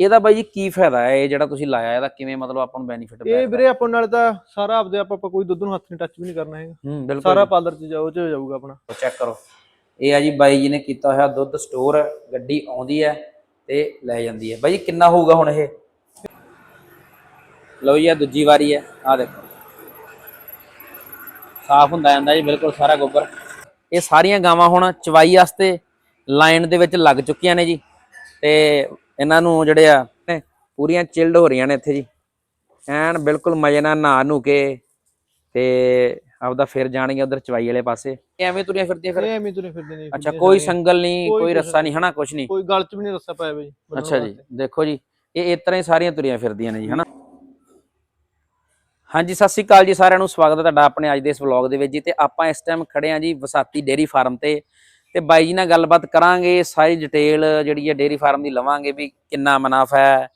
ਇਹਦਾ ਬਾਈ ਜੀ ਕੀ ਫਾਇਦਾ ਹੈ? ਇਹ ਜਿਹੜਾ ਤੁਸੀਂ ਲਾਇਆ ਇਹਦਾ ਕਿਵੇਂ ਮਤਲਬ ਆਪਾਂ ਨੂੰ ਬੈਨੀਫਿਟ ਇਹ ਵੀਰੇ ਆਪਾਂ ਨਾਲ ਤਾਂ ਸਾਰਾ ਆਪਦੇ ਆਪ ਆਪਾਂ ਕੋਈ ਦੁੱਧ ਨੂੰ ਹੱਥ ਨਹੀਂ ਟੱਚ ਵੀ ਨਹੀਂ ਕਰਨਾ ਹੈਗਾ। ਹੂੰ ਬਿਲਕੁਲ ਸਾਰਾ ਪਾਰਲਰ 'ਚ ਜਾਓ ਚ ਜਾਊਗਾ ਆਪਣਾ। ਚੈੱਕ ਕਰੋ। ਇਹ ਆ ਜੀ ਬਾਈ ਜੀ ਨੇ ਕੀਤਾ ਹੋਇਆ ਦੁੱਧ ਸਟੋਰ ਗੱਡੀ ਆਉਂਦੀ ਹੈ ਤੇ ਲੈ ਜਾਂਦੀ ਹੈ। ਬਾਈ ਜੀ ਕਿੰਨਾ ਹੋਊਗਾ ਹੁਣ ਇਹ? ਲਓ ਜੀ ਆ ਦੂਜੀ ਵਾਰੀ ਹੈ ਆ ਦੇਖੋ। ਸਾਫ਼ ਹੁੰਦਾ ਜਾਂਦਾ ਜੀ ਬਿਲਕੁਲ ਸਾਰਾ ਗੋਬਰ। ਇਹ ਸਾਰੀਆਂ ਗਾਵਾਂ ਹੁਣ ਚਵਾਈ ਵਾਸਤੇ ਲਾਈਨ ਦੇ ਵਿੱਚ ਲੱਗ ਚੁੱਕੀਆਂ ਨੇ ਜੀ। ਤੇ ਇਹਨਾਂ ਨੂੰ ਜਿਹੜੇ ਆ ਪੂਰੀਆਂ ਚਿਲਡ ਹੋ ਰਹੀਆਂ ਨੇ ਇੱਥੇ ਜੀ। ਐਨ ਬਿਲਕੁਲ ਮਜੇ ਨਾਲ ਨਹਾ ਨੂ ਕੇ ਤੇ ਆਪਦਾ ਫਿਰ ਜਾਣਗੇ ਉਧਰ ਚਵਾਈ ਵਾਲੇ ਪਾਸੇ। ਐਵੇਂ ਤੁਰੀਆਂ ਫਿਰਦੀਆਂ ਫਿਰ? ਐਵੇਂ ਤੁਰੇ ਫਿਰਦੇ ਨੇ ਅੱਛਾ ਫਿਰਦੀਆਂ ਕੋਈ। ਸੰਗਲ ਨਹੀਂ ਕੋਈ ਰੱਸਾ ਨਹੀਂ। ਹਨਾ ਕੁਛ ਨਹੀਂ। ਕੋਈ ਗਲ 'ਚ ਵੀ ਨਹੀਂ ਰੱਸਾ ਪਾਇਆ ਬਈ ਅੱਛਾ ਜੀ। ਦੇਖੋ ਜੀ ਇਹ ਇਸ ਤਰ੍ਹਾਂ ਹੀ ਸਾਰੀਆਂ ਤੁਰੀਆਂ ਫਿਰਦੀਆਂ ਨੇ ਜੀ ਹਨਾ। ਹਾਂਜੀ ਸਤਿ ਸ਼੍ਰੀ ਅਕਾਲ ਜੀ ਸਾਰਿਆਂ ਨੂੰ ਸਵਾਗਤ ਹੈ ਤੁਹਾਡਾ ਆਪਣੇ ਅੱਜ ਦੇ ਇਸ ਵਲੌਗ ਦੇ ਵਿੱਚ ਜੀ। ਤੇ ਆਪਾਂ ਇਸ ਟਾਈਮ ਖੜੇ ਆ ਜੀ ਵਸਾਤੀ ਡੇਰੀ ਫਾਰਮ ਤੇ। ਤੇ ਬਾਈ ਜੀ ਨਾਲ ਗੱਲਬਾਤ ਕਰਾਂਗੇ ਸਾਰੀ ਡਿਟੇਲ ਜਿਹੜੀ ਹੈ ਡੇਰੀ ਫਾਰਮ ਦੀ ਲਵਾਂਗੇ ਵੀ ਕਿੰਨਾ ਮੁਨਾਫਾ ਹੈ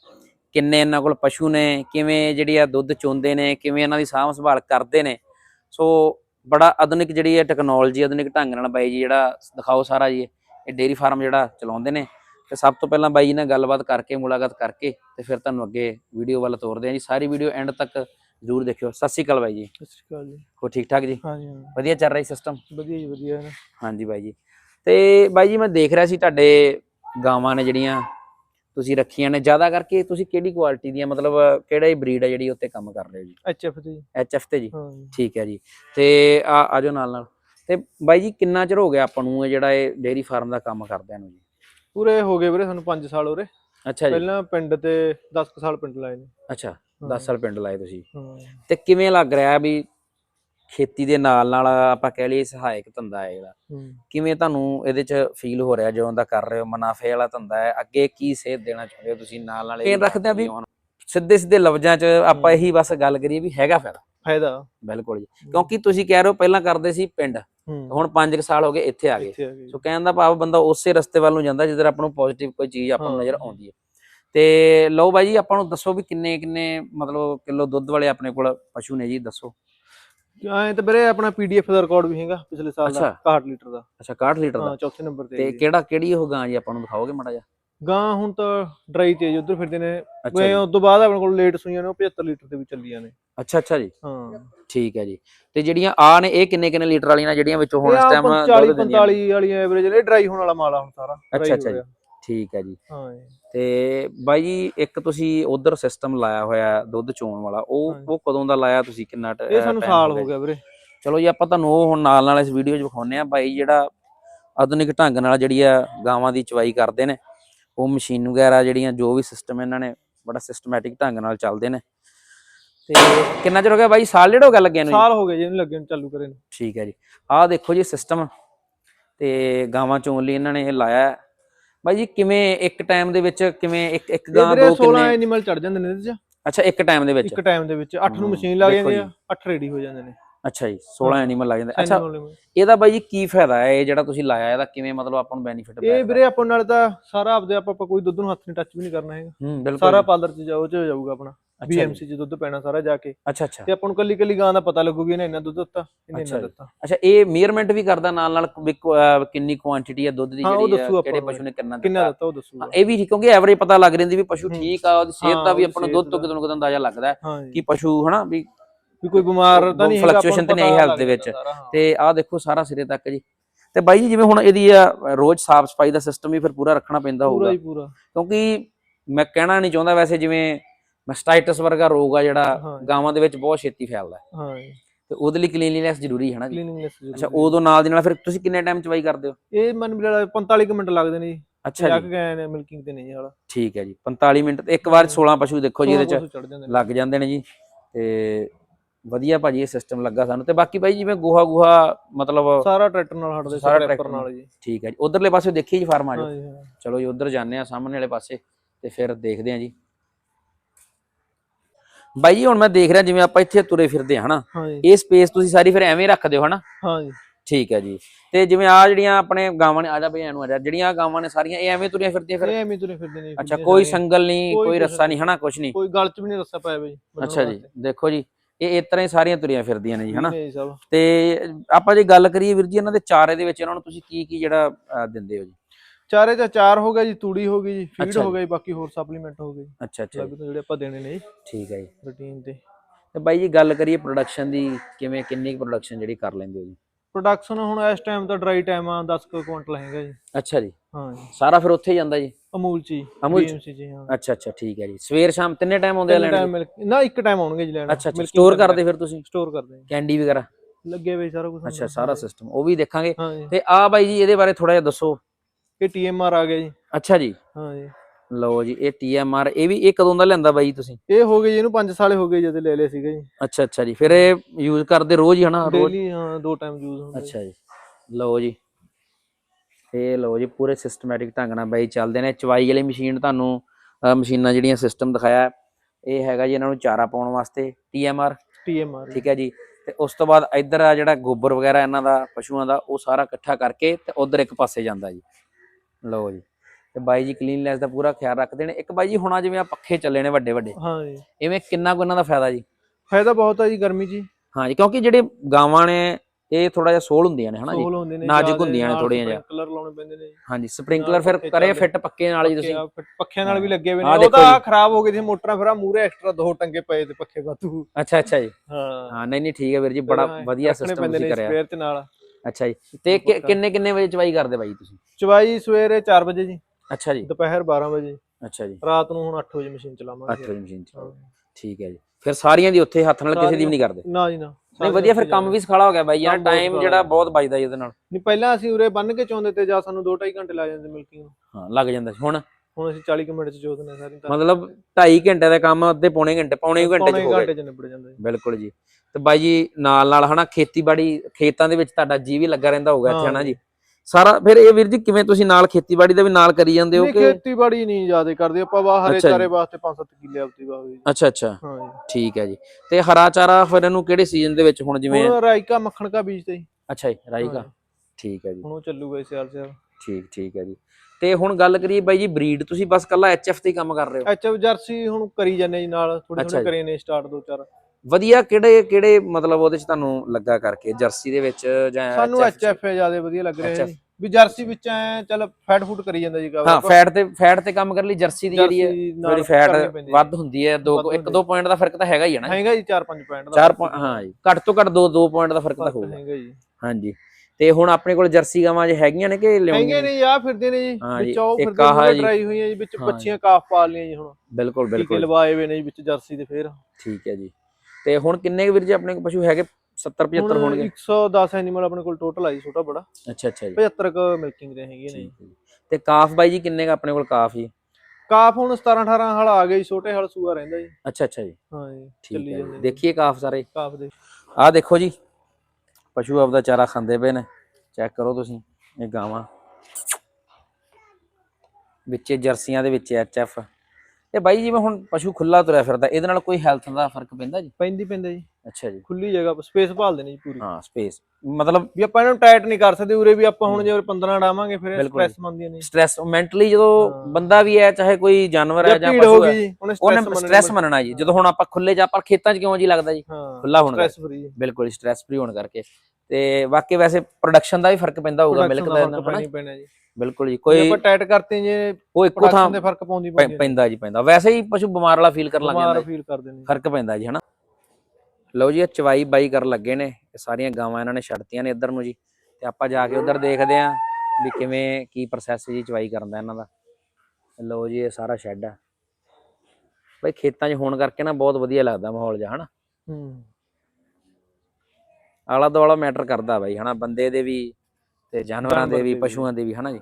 ਕਿੰਨੇ ਇਹਨਾਂ ਕੋਲ ਪਸ਼ੂ ਨੇ ਕਿਵੇਂ ਜਿਹੜੀ ਆ ਦੁੱਧ ਚੋਂਦੇ ਨੇ ਕਿਵੇਂ ਇਹਨਾਂ ਦੀ ਸਾਂਭ ਸੰਭਾਲ ਕਰਦੇ ਨੇ। ਸੋ ਬੜਾ ਆਧੁਨਿਕ ਜਿਹੜੀ ਹੈ ਟੈਕਨੋਲੋਜੀ ਆਧੁਨਿਕ ਢੰਗ ਨਾਲ ਬਾਈ ਜੀ ਜਿਹੜਾ ਦਿਖਾਓ ਸਾਰਾ ਜੀ ਇਹ ਡੇਰੀ ਫਾਰਮ ਜਿਹੜਾ ਚਲਾਉਂਦੇ ਨੇ। ਤੇ ਸਭ ਤੋਂ ਪਹਿਲਾਂ ਬਾਈ ਜੀ ਨਾਲ ਗੱਲਬਾਤ ਕਰਕੇ ਮੁਲਾਕਾਤ ਕਰਕੇ ਤੇ ਫਿਰ ਤੁਹਾਨੂੰ ਅੱਗੇ ਵੀਡੀਓ ਵੱਲ ਤੋਰਦੇ ਹਾਂ ਜੀ। ਸਾਰੀ ਵੀਡੀਓ ਐਂਡ ਤੱਕ ਜ਼ਰੂਰ ਦੇਖਿਓ। ਸਤਿ ਸ਼੍ਰੀ ਅਕਾਲ ਬਾਈ ਜੀ। ਸਤਿ ਸ਼੍ਰੀ ਅਕਾਲ ਜੀ। ਹੋ ਠੀਕ ਠਾਕ ਜੀ? ਹਾਂਜੀ ਵਧੀਆ ਚੱਲ ਰਿਹਾ ਸਿਸਟਮ ਵਧੀਆ ਜੀ ਵਧੀਆ। ਹਾਂਜੀ ਬਾਈ ਜੀ। ਤੇ ਬਾਈ ਜੀ ਮੈਂ ਦੇਖ ਰਿਹਾ ਸੀ ਤੁਹਾਡੇ ਗਾਵਾਂ ਨੇ ਜਿਹੜੀਆਂ ਤੁਸੀਂ ਰੱਖੀਆਂ ਨੇ। ਜ਼ਿਆਦਾ ਕਰਕੇ ਤੁਸੀਂ ਕਿਹੜੀ ਕੁਆਲਿਟੀ ਦੀਆਂ ਮਤਲਬ ਕਿਹੜਾ ਹੀ ਬਰੀਡ ਹੈ ਜਿਹੜੀ ਉੱਤੇ ਕੰਮ ਕਰ ਰਹੇ ਹੋ ਜੀ? ਐਚਐਫ ਜੀ। ਐਚਐਫ ਤੇ ਜੀ। ਠੀਕ ਹੈ ਜੀ। ਤੇ ਆ ਆਜੋ ਨਾਲ ਨਾਲ ਤੇ ਬਾਈ ਜੀ ਕਿੰਨਾ ਚਿਰ ਹੋ ਗਿਆ ਆਪਾਂ ਨੂੰ ਇਹ ਜਿਹੜਾ ਇਹ ਡੇਅਰੀ ਫਾਰਮ ਦਾ ਕੰਮ ਕਰਦਿਆਂ ਨੂੰ ਜੀ? ਪੂਰੇ ਹੋ ਗਏ ਵੀਰੇ ਸਾਨੂੰ 5 ਸਾਲ ਉਰੇ। ਅੱਛਾ ਜੀ। ਪਹਿਲਾਂ ਪਿੰਡ ਤੇ 10 ਕੁ ਸਾਲ ਪਿੰਡ ਲਾਏ ਨੇ। ਅੱਛਾ ਹਾਂ। 10 ਸਾਲ ਪਿੰਡ ਲਾਏ ਤੁਸੀਂ। ਤੇ ਕਿਵੇਂ ਲੱਗ ਰਿਹਾ ਵੀ ਖੇਤੀ ਦੇ ਨਾਲ ਨਾਲ ਆਪਾਂ ਕਹਿ ਲਈਏ ਸਹਾਇਕ ਧੰਦਾ ਹੈ ਜਿਹੜਾ। ਕਿਵੇਂ ਤੁਹਾਨੂੰ ਇਹਦੇ ਚ ਫੀਲ ਹੋ ਰਿਹਾ ਜਦੋਂ ਦਾ ਕਰ ਰਹੇ ਹੋ? ਮੁਨਾਫੇ ਵਾਲਾ ਧੰਦਾ ਹੈ। ਅੱਗੇ ਕੀ ਸੇਧ ਦੇਣਾ ਚਾਹੁੰਦੇ ਹੋ ਤੁਸੀਂ ਨਾਲ ਨਾਲ ਇਹ ਰੱਖਦੇ ਆ ਵੀ ਸਿੱਧੇ ਸਿੱਧੇ ਲਫ਼ਜ਼ਾਂ ਚ ਆਪਾਂ। ਇਹੀ ਬਸ ਗੱਲ ਕਰੀਏ ਵੀ ਹੈਗਾ ਫਾਇਦਾ। ਫਾਇਦਾ। ਬਿਲਕੁਲ ਜੀ। ਕਿਉਂਕਿ ਤੁਸੀਂ ਕਹਿ ਰਹੇ ਹੋ ਪਹਿਲਾਂ ਕਰਦੇ ਸੀ ਪਿੰਡ। ਹੁਣ 5 ਸਾਲ ਹੋ ਗਏ ਇੱਥੇ ਆ ਗਏ। ਸੋ ਕਹਿਣ ਦਾ ਭਾਵ ਬੰਦਾ ਉਸੇ ਰਸਤੇ ਵੱਲ ਨੂੰ ਜਾਂਦਾ ਜਿੱਧਰ ਆਪਾਂ ਨੂੰ ਪੋਜ਼ਿਟਿਵ ਕੋਈ ਚੀਜ਼ ਆਪਾਂ ਨੂੰ। ਨਜ਼ਰ ਆਉਂਦੀ ਹੈ। ਤੇ ਲਓ ਬਾਈ ਜੀ ਆਪਾਂ ਨੂੰ ਦੱਸੋ ਵੀ ਕਿੰਨੇ ਕਿੰਨੇ ਮਤਲਬ ਕਿਲੋ ਦੁੱਧ ਵਾਲੇ ਆਪਣੇ ਕੋਲ ਪਸ਼ੂ ਨੇ ਜੀ? ਦੱਸੋ। ਐਂ ਤੇ ਵੀਰੇ ਆਪਣਾ ਪੀਡੀਐਫ ਦਾ ਰਿਕਾਰਡ ਵੀ ਹੈਗਾ ਪਿਛਲੇ ਸਾਲ ਦਾ ਅੱਛਾ। 61 ਲੀਟਰ ਦਾ। ਅੱਛਾ 61 ਲੀਟਰ ਦਾ? ਹਾਂ ਚੌਥੇ ਨੰਬਰ ਤੇ ਤੇ। ਕਿਹੜਾ ਕਿਹੜੀ ਉਹ ਗਾਂ ਜੀ ਆਪਾਂ ਨੂੰ ਦਿਖਾਓਗੇ ਮਾੜਾ ਜਿਹਾ? ਗਾਂ ਹੁਣ ਤਾਂ ਡਰਾਈ ਤੇਜ ਉਧਰ ਫਿਰਦੇ ਨੇ। ਜੀ। ਉਸ ਤੋਂ ਬਾਅਦ ਆਪਣੇ ਕੋਲ ਲੇਟ ਸੂਈਆਂ ਨੇ ਉਹ 75 ਲੀਟਰ ਤੇ ਵੀ ਚੱਲੀਆਂ ਨੇ। ਅੱਛਾ ਅੱਛਾ ਜੀ। ਹਾਂ। ਠੀਕ ਹੈ ਜੀ। ਤੇ ਜਿਹੜੀਆਂ ਆ ਨੇ ਇਹ ਕਿੰਨੇ ਕਿੰਨੇ ਲੀਟਰ ਵਾਲੀਆਂ ਨੇ ਜਿਹੜੀਆਂ ਵਿੱਚੋਂ ਹੁਣ ਇਸ ਟਾਈਮ 40 45 ਵਾਲੀ ਐਵਰੇਜ ਨੇ? ਡਰਾਈ ਹੋਣ ਵਾਲਾ ਮਾਲ ਆ ਹੁਣ ਸਾਰਾ। ਅੱਛਾ, ਅੱਛਾ ਜੀ। ਠੀਕ ਹੈ ਜੀ। ਹਾਂ ਜੀ। ਤੇ ਬਾਈ ਜੀ ਇੱਕ ਤੁਸੀਂ ਉਧਰ ਸਿਸਟਮ ਲਾਇਆ ਹੋਇਆ ਦੁੱਧ ਚੋਣ ਵਾਲਾ ਉਹ। ਉਹ ਕਦੋਂ ਦਾ ਲਾਇਆ ਤੁਸੀਂ ਕਿੰਨਾ ਇਹ ਸਾਨੂੰ ਸਾਲ ਗਿਆ ਹੋ? ਗਿਆ ਵੀਰੇ ਚਲੋ ਜੀ ਆਪਾਂ ਤੁਹਾਨੂੰ ਉਹ ਹੁਣ ਨਾਲ ਨਾਲ ਇਸ ਵੀਡੀਓ 'ਚ ਵਿਖਾਉਂਦੇ ਆ ਬਾਈ ਜਿਹੜਾ ਆਧੁਨਿਕ ਢੰਗ ਨਾਲ ਜਿਹੜੀ ਆ ਗਾਵਾਂ ਦੀ ਚਵਾਈ ਕਰਦੇ ਨੇ ਉਹ ਮਸ਼ੀਨ ਵਗੈਰਾ ਜਿਹੜੀਆਂ ਜੋ ਵੀ ਸਿਸਟਮ ਇਹਨਾਂ ਨੇ ਬੜਾ ਸਿਸਟਮੈਟਿਕ ਢੰਗ ਨਾਲ ਚੱਲਦੇ ਨੇ ਤੇ ਕਿੰਨਾ ਚਿਰ ਹੋ ਗਿਆ ਬਾਈ ਸਾਲ ਡੇਢ ਹੋ ਗਿਆ ਲੱਗਿਆ ਨੂੰ? ਸਾਲ ਹੋ ਗਏ ਜੀ ਇਹਨੂੰ ਲੱਗੇ ਨੂੰ ਚਾਲੂ ਕਰੇ ਨੂੰ ਠੀਕ ਹੈ ਜੀ ਆਹ ਦੇਖੋ ਜੀ ਸਿਸਟਮ ਤੇ ਗਾਵਾਂ ਚੋਣ ਲਈ ਇਹਨਾਂ ਨੇ ਇਹ ਲਾਇਆ। ਬਾਈ ਜੀ ਕਿਵੇਂ ਇੱਕ ਟਾਈਮ ਦੇ ਵਿੱਚ ਕਿਵੇਂ ਇੱਕ ਇੱਕ ਗਾਂ ਦੋ 16 ਕਿੰਨੇ? ਐਨੀਮਲ ਚੜ ਜਾਂਦੇ ਨੇ ਇਹਦੇ ਚ। ਅੱਛਾ ਇੱਕ ਟਾਈਮ ਦੇ ਵਿੱਚ? ਇੱਕ ਟਾਈਮ ਦੇ ਵਿੱਚ। 8 ਨੂੰ ਮਸ਼ੀਨ ਲੱਗ ਜਾਂਦੀ ਆ 8 ਰੈਡੀ ਹੋ ਜਾਂਦੇ ਨੇ। ਅੱਛਾ ਜੀ 16 ਐਨੀਮਲ ਲੱਗ ਜਾਂਦੇ। ਅੱਛਾ ਇਹਦਾ ਬਾਈ ਜੀ ਕੀ ਫਾਇਦਾ ਹੈ? ਇਹ ਜਿਹੜਾ ਤੁਸੀਂ ਲਾਇਆ ਇਹਦਾ ਕਿਵੇਂ ਮਤਲਬ ਆਪਾਂ ਨੂੰ ਬੈਨੀਫਿਟ ਇਹ ਵੀਰੇ ਆਪਾਂ ਨਾਲ ਤਾਂ ਸਾਰਾ ਆਪਦੇ ਆਪ ਆਪਾਂ ਕੋਈ ਦੁੱਧ ਨੂੰ ਹੱਥ ਨਹੀਂ ਟੱਚ ਵੀ ਨਹੀਂ ਕਰਨਾ ਹੈਗਾ। ਸਾਰਾ। ਪਾਰਲਰ ਚ ਜਾਓ ਚ ਜਾਊਗਾ ਆਪਣਾ। ਬੀਐਮਸੀ ਚ ਦੁੱਧ ਪੈਣਾ ਸਾਰਾ ਜਾ ਕੇ। ਅੱਛਾ ਅੱਛਾ। ਤੇ ਆਪਾਂ ਨੂੰ ਕੱਲੀ ਕੱਲੀ ਗਾਂ ਦਾ ਪਤਾ ਲੱਗੂਗੀ ਇਹਨੇ ਇੰਨਾ ਦੁੱਧ ਦਿੱਤਾ ਇਹਨੇ ਇੰਨਾ। ਦਿੱਤਾ। ਅੱਛਾ ਇਹ ਮੇਅਰਮੈਂਟ ਵੀ ਕਰਦਾ ਨਾਲ ਨਾਲ ਵੀ ਕਿੰਨੀ ਕੁਆਂਟੀਟੀ ਹੈ ਦੁੱਧ ਦੀ ਜਿਹੜੀ ਕਿਹੜੇ ਪਸ਼ੂ ਨੇ ਕਿੰਨਾ ਕਿੰਨਾ ਦਿੱਤਾ। ਉਹ ਦੱਸੂਗਾ ਇਹ ਵੀ ਠੀਕ ਕਿਉਂਕਿ ਐਵਰੇਜ ਪਤਾ ਲੱਗ ਰਹਿੰਦੀ ਵੀ ਪਸ਼ੂ। ਠੀਕ ਆ ਉਹਦੀ ਸਿਹਤ ਦਾ ਵੀ ਆਪਾਂ ਨੂੰ ਦੁੱਧ ਤੋਂ ਦਾ। ਕਿਤੇ ਨਾ ਕਿਤੇ ਅੰਦਾਜ਼ਾ ਲੱਗਦਾ ਕਿ ਪਸ਼ੂ ਹਨਾ ਵੀ ਵੀ ਕੋਈ ਬਿਮਾਰ ਤਾਂ ਨਹੀਂ ਹੈਗਾ fluctuation ਤਾਂ ਨਹੀਂ ਲੱਗ ਦੇ ਵਿੱਚ। ਤੇ ਆਹ ਦੇਖੋ ਸਾਰਾ ਸਿਰੇ ਤੱਕ ਜੀ। ਤੇ ਬਾਈ ਜੀ ਜਿਵੇਂ ਹੁਣ ਇਹਦੀ ਆ ਰੋਜ਼ ਸਾਫ਼ ਸਫ਼ਾਈ ਦਾ ਸਿਸਟਮ ਵੀ ਫਿਰ ਪੂਰਾ ਰੱਖਣਾ ਪੈਂਦਾ ਪੂਰਾ ਹੋਊਗਾ। ਹੀ ਪੂਰਾ। ਕਿਉਂਕਿ ਮੈਂ ਕਹਿਣਾ ਨਹੀਂ ਚਾਹੁੰਦਾ ਵੈਸੇ ਜਿਵੇਂ ਮਸਟਾਈਟਸ ਵਰਗਾ ਰੋਗ ਆ ਜਿਹੜਾ। ਗਾਵਾਂ ਦੇ ਵਿੱਚ ਬਹੁਤ ਛੇਤੀ ਫੈਲਦਾ ਹੈ। ਹਾਂ ਤੇ ਉਹਦੇ ਲਈ ਕਲੀਨਲੀਨੈਸ ਜ਼ਰੂਰੀ ਹੈ ਨਾ ਜੀ। ਕਲੀਨਿੰਗਨੈਸ ਅੱਛਾ ਉਦੋਂ ਨਾਲ ਦੀ ਨਾਲ ਫਿਰ ਤੁਸੀਂ ਕਿੰਨੇ ਟਾਈਮ ਚਵਾਈ ਕਰਦੇ ਹੋ? ਇਹ ਮਨ ਮਿਲਾ 45 ਕੁ ਮਿੰਟ ਲੱਗਦੇ ਨੇ ਜੀ। ਅੱਛਾ ਜੀ। ਗਏ ਨੇ ਮਿਲਕਿੰਗ ਤੇ ਨਹੀਂ ਜੀ ਠੀਕ ਹੈ ਜੀ 45 ਮਿੰਟ ਤੇ ਇੱਕ ਵਾਰ 16 ਪਸ਼ੂ ਦੇਖੋ ਜੀ ਇਹਦੇ ਚ ਲੱਗ ਜਾਂਦੇ ਨੇ ਜੀ। ਤੇ ਵਧੀਆ ਭਾਜੀ ਇਹ ਸਿਸਟਮ ਲੱਗਾ ਸਾਨੂੰ। ਤੇ ਬਾਕੀ ਭਾਈ ਜਿਵੇਂ ਗੋਹਾ ਗੋਹਾ ਮਤਲਬ ਸਾਰਾ ਟਰੈਕਟਰ ਨਾਲ ਹਟਦੇ ਸਾਰਾ ਟਰੈਕਟਰ ਨਾਲ ਜੀ। ਠੀਕ ਹੈ ਜੀ ਉਧਰਲੇ ਪਾਸੇ ਦੇਖੀਏ ਜੀ ਫਾਰਮ ਆ ਜਾਓ। ਚਲੋ ਜੀ ਉਧਰ ਜਾਂਦੇ ਆ ਸਾਹਮਣੇ ਵਾਲੇ ਪਾਸੇ ਤੇ ਫਿਰ ਦੇਖਦੇ ਆ ਜੀ। ਬਾਈ ਜੀ ਹੁਣ ਮੈਂ ਦੇਖ ਰਿਹਾ ਜਿਵੇਂ ਆਪਾਂ ਇੱਥੇ ਤੁਰੇ ਫਿਰਦੇ ਆ ਹਨਾ? ਇਹ ਸਪੇਸ ਤੁਸੀਂ ਸਾਰੀ ਫਿਰ ਐਵੇਂ ਰੱਖਦੇ ਹੋ ਹਨਾ? ਠੀਕ ਹੈ ਜੀ। ਤੇ ਜਿਵੇਂ ਆ ਜਿਹੜੀਆਂ ਆਪਣੇ ਗਾਵਾਂ ਨੇ ਆ ਜਾ ਭਈ ਇਹਨੂੰ ਆ ਜਾ। ਜਿਹੜੀਆਂ ਗਾਵਾਂ ਨੇ ਸਾਰੀਆਂ ਇਹ ਐਵੇਂ ਤੁਰੀਆਂ ਫਿਰਦੀਆਂ ਫਿਰ? ਇਹ ਐਵੇਂ ਤੁਰੇ ਫਿਰਦੇ ਨੇ ਅੱਛਾ ਫਿਰਦੀਆਂ ਕੋਈ। ਸੰਗਲ ਨਹੀਂ ਕੋਈ ਰੱਸਾ ਨਹੀਂ ਹਨਾ ਕੁਛ ਨਹੀਂ? ਕੋਈ ਗਲ ਚ ਵੀ ਨਹੀਂ ਰੱਸਾ ਪਾਇਆ ਬਈ ਅੱਛਾ ਜੀ। ਦੇਖੋ ਜੀ ਇਹ ਇਸ ਤਰ੍ਹਾਂ ਹੀ ਸਾਰੀਆਂ ਤੁਰੀਆਂ ਫਿਰਦੀਆਂ ਨੇ ਜੀ ਹਨਾ? ਤੇ ਆਪਾਂ ਜੇ ਗੱਲ ਕਰੀਏ ਵੀਰ ਜੀ ਇਹਨਾਂ ਦੇ ਚਾਰੇ ਦੇ ਵਿੱਚ ਇਹਨਾਂ ਨੂੰ ਤੁਸੀਂ ਕੀ ਕੀ ਜਿਹੜਾ ਦਿੰਦੇ ਹੋ ਜੀ? ਚਾਰੇ ਚ ਚਾਰ ਹੋ ਗਿਆ ਜੀ ਤੂੜੀ ਹੋ ਗਈ ਜੀ ਫੀਡ ਅੱਛਾ ਹੋ। ਗਿਆ ਜੀ ਬਾਕੀ ਹੋਰ ਸਪਲੀਮੈਂਟ ਹੋ ਗਏ ਜੀ। ਅੱਛਾ ਅੱਛਾ ਲੱਗ ਜੀ, ਤੋਂ ਜਿਹੜੇ ਆਪਾਂ ਦੇਣੇ ਨੇ ਜੀ ਠੀਕ ਹੈ ਜੀ। ਰੂਟੀਨ ਤੇ। ਤੇ ਬਾਈ ਜੀ ਗੱਲ ਕਰੀਏ ਪ੍ਰੋਡਕਸ਼ਨ ਦੀ ਕਿਵੇਂ ਕਿੰਨੀ ਕੁ ਪ੍ਰੋਡਕਸ਼ਨ ਜਿਹੜੀ ਕਰ ਲੈਂਦੇ ਹੋ ਜੀ? ਪ੍ਰੋਡਕਸ਼ਨ ਹੁਣ ਇਸ ਟਾਈਮ ਤਾਂ ਡਰਾਈ ਟਾਈਮ ਆ 10 ਕੁ ਕੁਇੰਟਲ ਹੈਗਾ ਜੀ। ਅੱਛਾ ਜੀ। ਹਾਂ ਜੀ। ਸਾਰਾ ਫਿਰ ਉੱਥੇ ਹੀ ਜਾਂਦਾ ਜੀ? ਅਮੂਲ ਚ ਜੀ ਅਮੂਲ ਚ? BMC ਜੀ ਹਾਂ ਅੱਛਾ ਅੱਛਾ ਠੀਕ ਹੈ ਜੀ। ਸਵੇਰ ਸ਼ਾਮ ਤਿੰਨੇ ਟਾਈਮ ਆਉਂਦੇ ਆ ਲੈਣ ਟਾਈਮ ਨਾ ਇੱਕ ਟਾਈਮ ਆਉਣਗੇ ਜੀ ਲੈਣ। ਅੱਛਾ ਅੱਛਾ ਸਟੋਰ ਕਰਦੇ ਫਿਰ ਤੁਸੀਂ? ਸਟੋਰ ਕਰਦੇ ਜੀ ਕੈਂਡੀ ਵਗੈਰਾ? ਲੱਗੇ ਹੋਏ ਸਾਰਾ ਕੁਝ ਅੱਛਾ ਸਾਰਾ ਸਿਸਟਮ ਉਹ ਵੀ ਦੇਖਾਂਗੇ। ਹਾਂ ਜੀ। ਤੇ ਆ ਬਾਈ ਜੀ ਇਹਦੇ ਬਾਰੇ ਥੋੜਾ ਜਿਹਾ ਦੱਸੋ। ਇਹ ਟੀਐਮਆਰ ਆ ਗਿਆ ਜੀ। ਅੱਛਾ ਜੀ। ਹਾਂ ਜੀ। ਲਓ ਜੀ ਇਹ ਟੀਐਮਆਰ ਇਹ ਵੀ ਇਹ ਕਦੋਂ ਦਾ ਲੈਂਦਾ ਬਾਈ ਤੁਸੀਂ? ਇਹ ਹੋ ਗਏ ਜੀ ਇਹਨੂੰ 5 ਸਾਲ ਹੋ ਗਏ ਜਦੋਂ ਲੈ ਲਿਆ ਸੀਗਾ ਜੀ। ਅੱਛਾ ਅੱਛਾ ਜੀ ਫਿਰ ਇਹ ਯੂਜ਼ ਕਰਦੇ ਰੋਜ਼ ਹੀ ਹਨਾ ਰੋਜ਼? ਡੇਲੀ ਹਾਂ ਦੋ ਟਾਈਮ ਯੂਜ਼ ਹੁੰਦਾ। ਅੱਛਾ ਜੀ। ਲਓ ਜੀ। ਇਹ ਲਓ ਜੀ ਪੂਰੇ ਸਿਸਟਮੈਟਿਕ ਢੰਗ ਨਾਲ ਬਾਈ ਚੱਲਦੇ ਨੇ। ਚਵਾਈ ਵਾਲੀ ਮਸ਼ੀਨ ਤੁਹਾਨੂੰ ਅਹ ਮਸ਼ੀਨਾਂ ਜਿਹੜੀਆਂ ਸਿਸਟਮ ਦਿਖਾਇਆ। ਇਹ ਹੈਗਾ ਜੀ ਇਹਨਾਂ ਨੂੰ ਚਾਰਾ ਪਾਉਣ ਵਾਸਤੇ ਟੀਐਮਆਰ TMR ਠੀਕ ਹੈ ਜੀ। ਤੇ ਉਸ ਤੋਂ ਬਾਅਦ ਇੱਧਰ ਆ ਜਿਹੜਾ ਗੋਬਰ ਵਗੈਰਾ ਇਹਨਾਂ ਦਾ ਪਸ਼ੂਆਂ ਦਾ ਉਹ ਸਾਰਾ ਇਕੱਠਾ ਕਰਕੇ ਤੇ ਉਧਰ ਇੱਕ ਪਾਸੇ ਜਾਂਦਾ ਜੀ। ਲਓ ਜੀ। ਤੇ ਬਾਈ ਜੀ ਕਲੀਨਨੈਸ ਦਾ ਪੂਰਾ ਖਿਆਲ ਰੱਖਦੇ ਨੇ। ਇੱਕ ਬਾਈ ਜੀ ਹੁਣ ਆ ਜਿਵੇਂ ਆ ਪੱਖੇ ਚੱਲੇ ਨੇ ਵੱਡੇ ਵੱਡੇ। ਹਾਂ ਜੀ। ਇਵੇਂ ਕਿੰਨਾ ਕੁ ਇਹਨਾਂ ਦਾ ਫਾਇਦਾ ਜੀ? ਫਾਇਦਾ ਬਹੁਤ ਹੈ ਜੀ ਗਰਮੀ ਜੀ ਹਾਂ। ਜੀ ਕਿਉਂਕਿ ਜਿਹੜੇ ਗਾਵਾਂ ਨੇ ਇਹ ਥੋੜਾ ਜਿਹਾ ਸੋਲ ਹੁੰਦੀਆਂ ਨੇ ਹਨਾ ਜੀ? ਨਾਜ਼ੁਕ ਹੁੰਦੀਆਂ ਨੇ ਨਾਲ ਥੋੜ੍ਹੀਆਂ ਜਿਹੀਆਂ। ਸਪ੍ਰਿੰਕਲਰ ਲਾਉਣੇ ਪੈਂਦੇ ਨੇ ਜੀ। ਹਾਂਜੀ ਸਪ੍ਰਿੰਕਲਰ ਫਿਰ ਕਰੇ। ਫਿੱਟ ਪੱਕੇ ਨਾਲ ਜੀ ਤੁਸੀਂ। ਪੱਖੇ ਆ, ਪੱਖਿਆਂ ਨਾਲ ਵੀ ਲੱਗੇ ਹੋਏ ਨੇ। ਉਹ ਤਾਂ। ਖਰਾਬ ਹੋ ਗਏ ਸੀ ਮੋਟਰਾਂ ਫਿਰ ਆ ਮੂਰੇ ਐਕਸਟਰਾ ਦੋ ਟੰਗੇ ਪਏ ਤੇ ਪੱਖੇ ਵਾਧੂ। ਅੱਛਾ ਅੱਛਾ ਜੀ। ਹਾਂ। ਹਾਂ ਨਹੀਂ ਨਹੀਂ ਠੀਕ ਹੈ ਵੀਰ ਜੀ ਬੜਾ ਵਧੀਆ ਸਿਸਟਮ ਤੁਸੀਂ ਕਰਿਆ। ਸਪੇਅਰ ਚ ਨਾਲ। ਅੱਛਾ ਜੀ। ਤੇ ਕਿ- ਕਿੰਨੇ ਕਿੰਨੇ ਵਜੇ ਚਵਾਈ ਕਰਦੇ ਬਾਈ ਤੁਸੀਂ? ਚਵਾਈ ਸਵੇਰੇ 4 ਵਜੇ ਜੀ। ਅੱਛਾ ਜੀ। ਦੁਪਹਿਰ 12 ਵਜੇ। ਅੱਛਾ ਜੀ। ਰਾਤ ਨੂੰ ਹੁਣ 8 ਵਜੇ ਮਸ਼ੀਨ 8 ਚਲਾਵਾਂਗੇ ਵਜੇ ਮਸ਼ੀਨ ਹਾਂ। ਠੀਕ ਹੈ ਜੀ। ਫਿਰ ਸਾਰੀਆਂ ਦੀ ਉੱਥੇ ਹੱਥ ਨਾਲ ਕਿਸੇ ਦੀ ਵੀ ਨਹੀਂ ਕਰਦੇ? ਨਾ ਜੀ ਨਾ। ਨਹੀਂ ਵਧੀਆ ਫਿਰ ਕੰਮ ਵੀ ਸਖਾਲਾ ਹੋ ਗਿਆ ਬਾਈ। ਯਾਰ ਕੰਮ ਬਹੁਤ ਟਾਈਮ ਜਿਹੜਾ ਬਹੁਤ ਬਚਦਾ ਜੀ ਉਹਦੇ ਨਾਲ। ਨਹੀਂ ਪਹਿਲਾਂ ਅਸੀਂ ਉਰੇ ਬੰਨ ਕੇ ਚੋਂਦੇ ਤੇ ਜਾਂ ਸਾਨੂੰ 2.5 ਘੰਟੇ ਲੱਗ ਜਾਂਦੇ ਮਿਲਕਿੰਗ ਨੂੰ। ਹਾਂ ਲੱਗ ਜਾਂਦਾ ਸੀ। ਹੁਣ? ਹੁਣ ਅਸੀਂ 40 ਕੁ ਮਿੰਟ ਚ ਚੋਦਨੇ ਸਾਰੀ ਤਾਂ। ਮਤਲਬ 2.5 ਘੰਟੇ ਦਾ ਕੰਮ ਅੱਧੇ ਪੌਣੇ ਘੰਟੇ ਪੌਣੇ ਕੁ ਘੰਟੇ ਚ ਹੋ ਗਿਆ ਘੰਟੇ ਚ ਨਿਬੜ ਜਾਂਦਾ ਜੀ। ਬਿਲਕੁਲ ਜੀ। ਤੇ ਬਾਈ ਜੀ ਨਾਲ ਨਾਲ ਹਨਾ ਖੇਤੀਬਾੜੀ ਖੇਤਾਂ ਦੇ ਵਿੱਚ ਤੁਹਾਡਾ ਜੀ ਵੀ ਲੱਗਾ ਰਹਿੰਦਾ ਹੋਊਗਾ ਇੱਥੇ ਹਨਾ ਜੀ। ਸਾਰਾ ਫਿਰ ਇਹ ਵੀਰ ਜੀ ਕਿਵੇਂ ਤੁਸੀਂ ਨਾਲ ਖੇਤੀਬਾੜੀ ਦਾ ਵੀ ਨਾਲ ਕਰੀ ਜਾਂਦੇ ਹੋ ਕਿ ਖੇਤੀਬਾੜੀ ਨਹੀਂ ਜ਼ਿਆਦਾ ਕਰਦੇ ਆਪਾਂ ਬਾਹਰ। ਚਾਰੇ ਵਾਸਤੇ 5-7 ਕਿੱਲੇ ਆਪਦੀ ਬਾਹਰ ਅੱਛਾ ਅੱਛਾ। ਠੀਕ ਹੈ ਜੀ। ਤੇ ਹਰਾ ਚਾਰਾ ਫਿਰ ਇਹਨੂੰ ਕਿਹੜੇ ਸੀਜ਼ਨ ਦੇ ਵਿੱਚ ਹੁਣ ਜਿਵੇਂ ਹੁਣ ਰਾਇਕਾ ਮੱਖਣ ਕਾ ਬੀਜ ਤੇ ਜੀ ਅੱਛਾ ਜੀ ਰਾਈ ਕਾ ਹਾਂ। ਠੀਕ ਹੈ ਜੀ। ਹੁਣ ਉਹ ਚੱਲੂਗਾ ਸਿਆਲ ਸਿਆਲ। ਠੀਕ ਠੀਕ ਹੈ ਜੀ। ਤੇ ਹੁਣ ਗੱਲ ਕਰੀਏ ਬਾਈ ਜੀ ਬਰੀਡ ਤੁਸੀਂ ਬਸ ਕੱਲਾ ਐਚਐਫ ਤੇ ਕੰਮ ਕਰ ਰਹੇ ਹੋ? ਐਚਐਫ ਜਰਸੀ ਹੁਣ ਕਰੀ ਜਾਂਦੇ ਜੀ ਨਾਲ ਥੋੜੇ ਥੋੜੇ। ਕਰੇ ਨੇ ਸਟਾਰਟ ਦੋ ਚਾਰ। ਵਧੀਆ ਕਿਹੜੇ ਕਿਹੜੇ ਮਤਲਬ ਉਹਦੇ ਚ ਤੁਹਾਨੂੰ ਲੱਗਾ ਕਰਕੇ? ਜਰਸੀ ਦੇ ਵਿੱਚ ਜਾਂ ਸਾਨੂੰ? ਐਚਐਫ ਜ਼ਿਆਦਾ ਵਧੀਆ ਲੱਗ ਰਿਹਾ ਜੀ। ਵੀ ਜਰਸੀ ਵਿੱਚ ਐ ਚੱਲ ਫੈਟ ਫੂਡ ਕਰੀ ਜਾਂਦਾ ਜੀ ਹਾਂ ਫੈਟ ਤੇ ਫੈਟ ਤੇ ਕੰਮ ਕਰਨ ਲਈ ਜਰਸੀ ਦੀ ਜਿਹੜੀ ਹੈ ਥੋੜੀ ਫੈਟ ਵੱਧ ਹੁੰਦੀ ਹੈ ਦੋ ਵੱਧ ਇੱਕ ਹੁੰਦੀ ਦੋ ਪੁਆਇੰਟ ਦਾ ਫ਼ਰਕ ਤਾਂ ਹੈਗਾ ਹੀ ਹੈ ਨਾ ਹੈਗਾ ਜੀ 4-5 ਪੁਆਇੰਟ ਦਾ। ਚਾਰ point- ਹਾਂ ਜੀ। ਘੱਟ ਤੋਂ ਘੱਟ ਦੋ ਦੋ ਪੁਆਇੰਟ ਦਾ ਫ਼ਰਕ ਤਾਂ ਹੋਊਗਾ। ਹੈਗਾ ਜੀ। ਹਾਂਜੀ। ਤੇ ਹੁਣ ਆਪਣੇ ਕੋਲ ਜਰਸੀ ਗਾਵਾਂ ਜੇ ਹੈਗੀਆਂ ਨੇ ਕਿ ਲਿਆਉਣੀਆਂ ਨੇ? ਜੀ ਆ ਫਿਰਦੇ ਨੇ ਜੀ। ਹਾਂ ਵਿੱਚ ਉਹ ਫਿਰਦੇ ਨੇ ਜੀ। ਡਰਾਈ ਹੋਈਆਂ ਜੀ ਵਿੱਚ ਹਾਂ ਬੱਚੀਆਂ ਕਾਫ ਪਾਲ ਲਈਆਂ ਜੀ ਹੁਣ। ਬਿਲਕੁਲ ਬਿਲਕੁਲ। ਲਵਾਏ ਹੋਏ ਨੇ ਜੀ ਵਿੱਚ ਜਰਸੀ ਦੇ ਫੇਰ। ਠੀਕ ਹੈ ਜੀ। ਤੇ ਹੁਣ ਕਿੰਨੇ ਕੁ ਵੀਰ ਜੀ ਆਪਣੇ ਕੋਲ ਪਸ਼ੂ ਹੈਗੇ? 70 75 ਹੁਣ ਹੋਣਗੇ? 110 ਐਨੀਮਲ ਆਪਣੇ ਕੋਲ ਟੋਟਲ ਆਈ ਛੋਟਾ ਬੜਾ। ਅੱਛਾ ਅੱਛਾ ਜੀ। 75 ਕ ਮਿਲਕਿੰਗ ਦੇ ਹੈਗੇ ਨੇ। ਜੀ। ਜੀ। ਤੇ ਕਾਫ ਬਾਈ ਜੀ ਕਿੰਨੇ ਕ ਆਪਣੇ ਕੋਲ ਕਾਫ ਜੀ? ਕਾਫ ਹੁਣ 17 18 ਹਲ ਆ ਗਏ ਜੀ, ਛੋਟੇ ਹਲ ਸੂਆ ਰਹਿੰਦਾ ਜੀ। ਅੱਛਾ ਅੱਛਾ ਜੀ। ਹਾਂ ਜੀ ਚੱਲੀ ਜਾਂਦੇ ਜੀ। ਦੇਖੀਏ ਕਾਫ ਸਾਰੇ। ਕਾਫ ਦੇ। ਆਹ ਦੇਖੋ ਜੀ। ਪਸ਼ੂ ਆਪਦਾ ਚਾਰਾ ਖਾਂਦੇ ਪਏ ਨੇ। ਚੈੱਕ ਕਰੋ ਤੁਸੀਂ ਇਹ ਗਾਵਾਂ। ਵਿੱਚੇ ਜਰਸੀਆਂ ਦੇ ਵਿੱਚ ਐਚਐਫ ਤੇ ਬਾਈ ਜਿਵੇਂ ਹੁਣ ਪਸ਼ੂ ਖੁੱਲਾ ਤੁਰਿਆ ਫਿਰਦਾ ਇਹਦੇ ਨਾਲ ਕੋਈ ਹੈਲਥ ਦਾ ਫ਼ਰਕ ਪੈਂਦਾ ਜੀ? ਪੈਂਦੀ ਪੈਂਦਾ ਜੀ। ਅੱਛਾ ਜੀ। ਖੁੱਲੀ ਜਗ੍ਹਾ ਸਪੇਸ ਭਾਲਦੇ ਨੇ ਜੀ ਪੂਰੀ। ਹਾਂ ਸਪੇਸ ਮਤਲਬ ਵੀ ਆਪਾਂ ਇਹਨਾਂ ਟਾਈਟ ਨਹੀਂ ਕਰ ਸਕਦੇ ਉਰੇ ਵੀ ਆਪਾਂ ਹੁਣ ਜੇ 15 ਡਾਵਾਂਗੇ ਫਿਰ ਸਟ੍ਰੈਸ ਮੰਨਦੀਆਂ ਨੇ ਸਟ੍ਰੈਸ ਮੈਂਟਲੀ ਜਦੋਂ। ਬੰਦਾ ਵੀ ਹੈ ਚਾਹੇ ਕੋਈ ਜਾਨਵਰ ਹੈ ਜਾਂ ਜਾਂ ਪਸ਼ੂ ਹੈ ਜੀ ਉਹਨੇ ਸਟ੍ਰੈਸ ਮੰਨਣਾ ਜੀ। ਜਦੋਂ ਹੁਣ ਆਪਾਂ ਖੁੱਲੇ ਚ ਆਪਾਂ ਖੇਤਾਂ 'ਚ ਕਿਉਂ ਜੀ ਲੱਗਦਾ ਜੀ? ਖੁੱਲਾ ਹੋਣ ਬਿਲਕੁਲ ਸਟ੍ਰੈਸ ਫ੍ਰੀ ਹੋਣ ਕਰਕੇ। ਤੇ ਬਾਕੀ ਵੈਸੇ ਪ੍ਰੋਡਕਸ਼ਨ ਦਾ ਵੀ ਫ਼ਰਕ ਪੈਂਦਾ ਹੋਊਗਾ ਮਿਲਕ ਦਾ ਹਨਾ? ਪੈਣਾ ਜੀ। ਬਿਲਕੁਲ ਜੀ ਕੋਈ ਆਪਾਂ ਟਾਈਟ ਕਰਤੇ ਜੇ ਉਹ ਇੱਕੋ ਥਾਂ ਦੇ ਫ਼ਰਕ ਪਾਉਂਦੀ ਪੈਂਦਾ ਜੀ ਪੈਂਦਾ। ਵੈਸੇ ਹੀ ਪਸ਼ੂ ਬਿਮਾਰ ਵਾਲਾ ਫੀਲ ਕਰਨ ਲੱਗ ਜਾਂਦਾ ਬਿਮਾਰ ਜੀ। ਫੀਲ ਕਰਦੇ ਨੇ। ਫ਼ਰਕ ਪੈਂਦਾ ਜੀ ਹਨਾ? ਲਓ ਜੀ ਇਹ ਚਵਾਈ ਬਾਈ ਕਰਨ ਲੱਗੇ ਨੇ। ਇਹ ਸਾਰੀਆਂ ਗਾਵਾਂ ਇਹਨਾਂ ਨੇ ਛੱਡਤੀਆਂ ਨੇ ਇੱਧਰ ਨੂੰ ਜੀ। ਤੇ ਆਪਾਂ ਜਾ ਕੇ ਉੱਧਰ ਦੇਖਦੇ ਆਂ ਵੀ ਕਿਵੇਂ ਕੀ ਪ੍ਰੋਸੈਸ ਜੀ ਚਵਾਈ ਕਰਨ ਦਾ ਇਹਨਾਂ ਦਾ। ਲਓ ਜੀ ਇਹ ਸਾਰਾ ਸ਼ੈੱਡ ਆ। ਬਈ ਖੇਤਾਂ 'ਚ ਹੋਣ ਕਰਕੇ ਨਾ ਬਹੁਤ ਵਧੀਆ ਲੱਗਦਾ ਮਾਹੌਲ ਜਿਹਾ ਹਨਾ? ਹੂੰ। ਆਲਾ ਦੁਆਲਾ ਮੈਟਰ ਕਰਦਾ ਬਾਈ ਹਨਾ? ਬੰਦੇ ਦੇ ਵੀ ਤੇ ਜਾਨਵਰਾਂ ਦੇ ਵੀ। ਪਸ਼ੂਆਂ ਦੇ ਵੀ ਹਨਾ ਜੀ?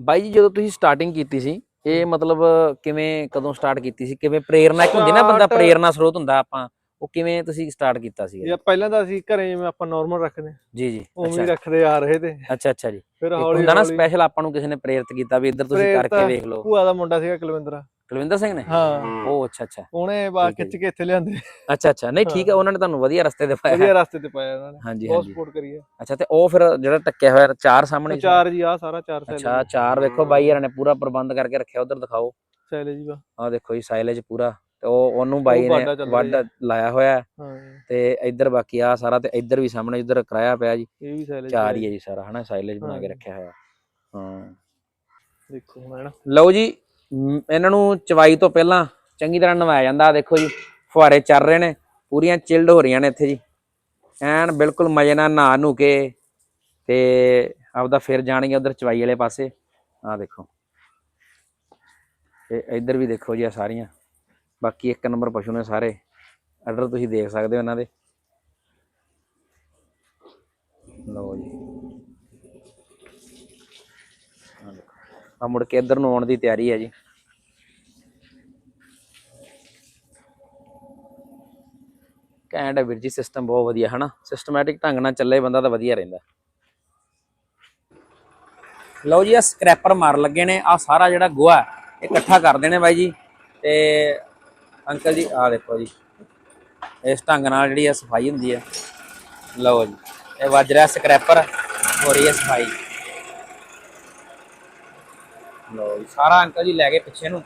ਬਾਈ ਜੀ ਜਦੋਂ ਤੁਸੀਂ ਸਟਾਰਟਿੰਗ ਕੀਤੀ ਸੀ ਇਹ ਮਤਲਬ ਕਿਵੇਂ ਕਦੋਂ ਸਟਾਰਟ ਕੀਤੀ ਸੀ? ਕਿਵੇਂ ਪ੍ਰੇਰਨਾ ਇੱਕ ਹੁੰਦੀ ਨਾ ਬੰਦਾ ਪ੍ਰੇਰਨਾ ਸਰੋਤ ਹੁੰਦਾ ਆਪਾਂ ਉਹ ਕਿਵੇਂ ਤੁਸੀਂ ਸਟਾਰਟ ਕੀਤਾ ਸੀ? ਇਹ ਪਹਿਲਾਂ ਤਾਂ ਅਸੀਂ ਘਰੇ ਜਿਵੇਂ ਆਪਾਂ ਨਾਰਮਲ ਰੱਖਦੇ। ਜੀ ਜੀ ਉਵੇਂ ਰੱਖਦੇ ਆ ਰਹੇ ਤੇ। ਅੱਛਾ ਅੱਛਾ ਜੀ। ਫਿਰ ਹੌਲੀ ਹੁੰਦਾ ਨਾ ਸਪੈਸ਼ਲ ਆਪਾਂ ਨੂੰ ਕਿਸੇ ਨੇ ਪ੍ਰੇਰਿਤ ਕੀਤਾ ਵੀ ਇੱਧਰ ਤੁਸੀਂ ਕਰਕੇ ਵੇਖ ਲਓ। ਭੂਆ ਦਾ ਮੁੰਡਾ ਸੀਗਾ ਕੁਲਵਿੰਦਰ। ਕੁਲਵਿੰਦਰ ਸਿੰਘ ਨੇ? ਹਾਂ। ਉਹ ਅੱਛਾ ਅੱਛਾ। ਉਹਨੇ ਬਾ ਖਿੱਚ ਕੇ ਇੱਥੇ ਲਿਆਂਦੇ। ਅੱਛਾ ਅੱਛਾ। ਨਹੀਂ ਠੀਕ ਹੈ ਉਹਨਾਂ ਨੇ ਤੁਹਾਨੂੰ ਵਧੀਆ ਰਸਤੇ ਤੇ ਪਾਇਆ। ਵਧੀਆ ਰਸਤੇ ਤੇ ਪਾਇਆ ਉਹਨਾਂ ਨੇ। ਹਾਂਜੀ ਬਹੁਤ ਹਾਂਜੀ। ਸਪੋਰਟ ਕਰੀ ਹੈ। ਅੱਛਾ ਤੇ ਉਹ ਫਿਰ ਜਿਹੜਾ ਟੱਕਿਆ ਹੋਇਆ ਚਾਰ ਸਾਹਮਣੇ? ਚਾਰ ਜੀ ਆ ਸਾਰਾ ਚਾਰ ਸੈਲ ਅੱਛਾ ਚਾਰ ਵੇਖੋ ਬਾਈ ਹਰਾਂ ਨੇ ਪੂਰਾ ਪ੍ਰਬੰਧ ਕਰਕੇ ਰੱਖਿਆ ਉਧਰ ਦਿਖਾਓ। ਸੈਲ ਜੀ ਵਾ ਆਹ ਦੇਖੋ ਜੀ ਸਾਈਲੇਜ ਪੂਰਾ। ਤੇ ਉਹ ਉਹਨੂੰ ਬਾਈ ਨੇ ਰਿਹਾ। ਲਾਇਆ ਹੋਇਆ। ਤੇ ਇੱਧਰ ਬਾਕੀ ਆ ਸਾਰਾ ਤੇ ਇੱਧਰ ਵੀ ਸਾਹਮਣੇ ਇੱਧਰ ਕਰਾਇਆ ਪਿਆ ਜੀ ਇਹ ਵੀ ਸੈਲ ਚਾਰ ਹੀ ਹੈ ਜੀ ਸਾਰਾ ਹਨਾ? ਸਾਈਲੇਜ ਬਣਾ ਕੇ। ਰੱਖਿਆ ਹੋਇਆ। ਹਾਂ। ਦੇਖੋ ਨਾ ਲਓ ਜੀ ਇਹਨਾਂ ਨੂੰ ਚਵਾਈ ਤੋਂ ਪਹਿਲਾਂ ਚੰਗੀ ਤਰ੍ਹਾਂ ਨਵਾਇਆ ਜਾਂਦਾ। ਦੇਖੋ ਜੀ, ਫੁਹਾਰੇ ਚੱਲ ਰਹੇ ਨੇ, ਪੂਰੀਆਂ ਚਿਲਡ ਹੋ ਰਹੀਆਂ ਨੇ ਇੱਥੇ ਜੀ। ਐਨ ਬਿਲਕੁਲ ਮਜੇ ਨਾਲ ਨਹਾ ਨੂ ਕੇ ਤੇ ਆਪਦਾ ਫਿਰ ਜਾਣਗੇ ਉਧਰ ਚਵਾਈ ਵਾਲੇ ਪਾਸੇ। ਆਹ ਦੇਖੋ। ਤੇ ਇੱਧਰ ਵੀ ਦੇਖੋ ਜੀ ਆ ਸਾਰੀਆਂ। ਬਾਕੀ ਇੱਕ ਨੰਬਰ ਪਸ਼ੂ ਨੇ ਸਾਰੇ। ਆਰਡਰ ਤੁਸੀਂ ਦੇਖ ਸਕਦੇ ਹੋ ਇਹਨਾਂ ਦੇ। ਲਓ ਜੀ ਆਹ ਦੇਖੋ ਆ ਮੁੜ ਕੇ ਇੱਧਰ ਨੂੰ ਆਉਣ ਦੀ ਤਿਆਰੀ ਹੈ ਜੀ। ਘੈਂਟ ਹੈ ਵੀਰ ਜੀ ਸਿਸਟਮ ਬਹੁਤ ਵਧੀਆ, ਹਨਾ? ਸਿਸਟਮੈਟਿਕ ਢੰਗ ਨਾਲ ਚੱਲੇ ਬੰਦਾ ਤਾਂ ਵਧੀਆ ਰਹਿੰਦਾ। ਲਓ ਜੀ ਆ ਸਕ੍ਰੈਪਰ ਮਾਰ ਲੱਗੇ ਨੇ। ਆ ਸਾਰਾ ਜਿਹੜਾ ਗੋਹਾ ਇਹ ਇਕੱਠਾ ਕਰਦੇ ਨੇ ਬਾਈ ਜੀ। ਤੇ ਅੰਕਲ ਜੀ ਆ ਦੇਖੋ ਜੀ। ਇਸ ਢੰਗ ਨਾਲ ਜਿਹੜੀ ਆ ਸਫ਼ਾਈ ਹੁੰਦੀ ਹੈ। ਲਓ ਜੀ, ਇਹ ਵੱਜ ਰਿਹਾ ਸਕ੍ਰੈਪਰ ਹੋ ਰਹੀ ਹੈ ਸਫ਼ਾਈ। ਲਓ ਜੀ, ਸਾਰਾ ਅੰਕਲ ਜੀ ਲੈ ਗਏ ਪਿੱਛੇ ਨੂੰ।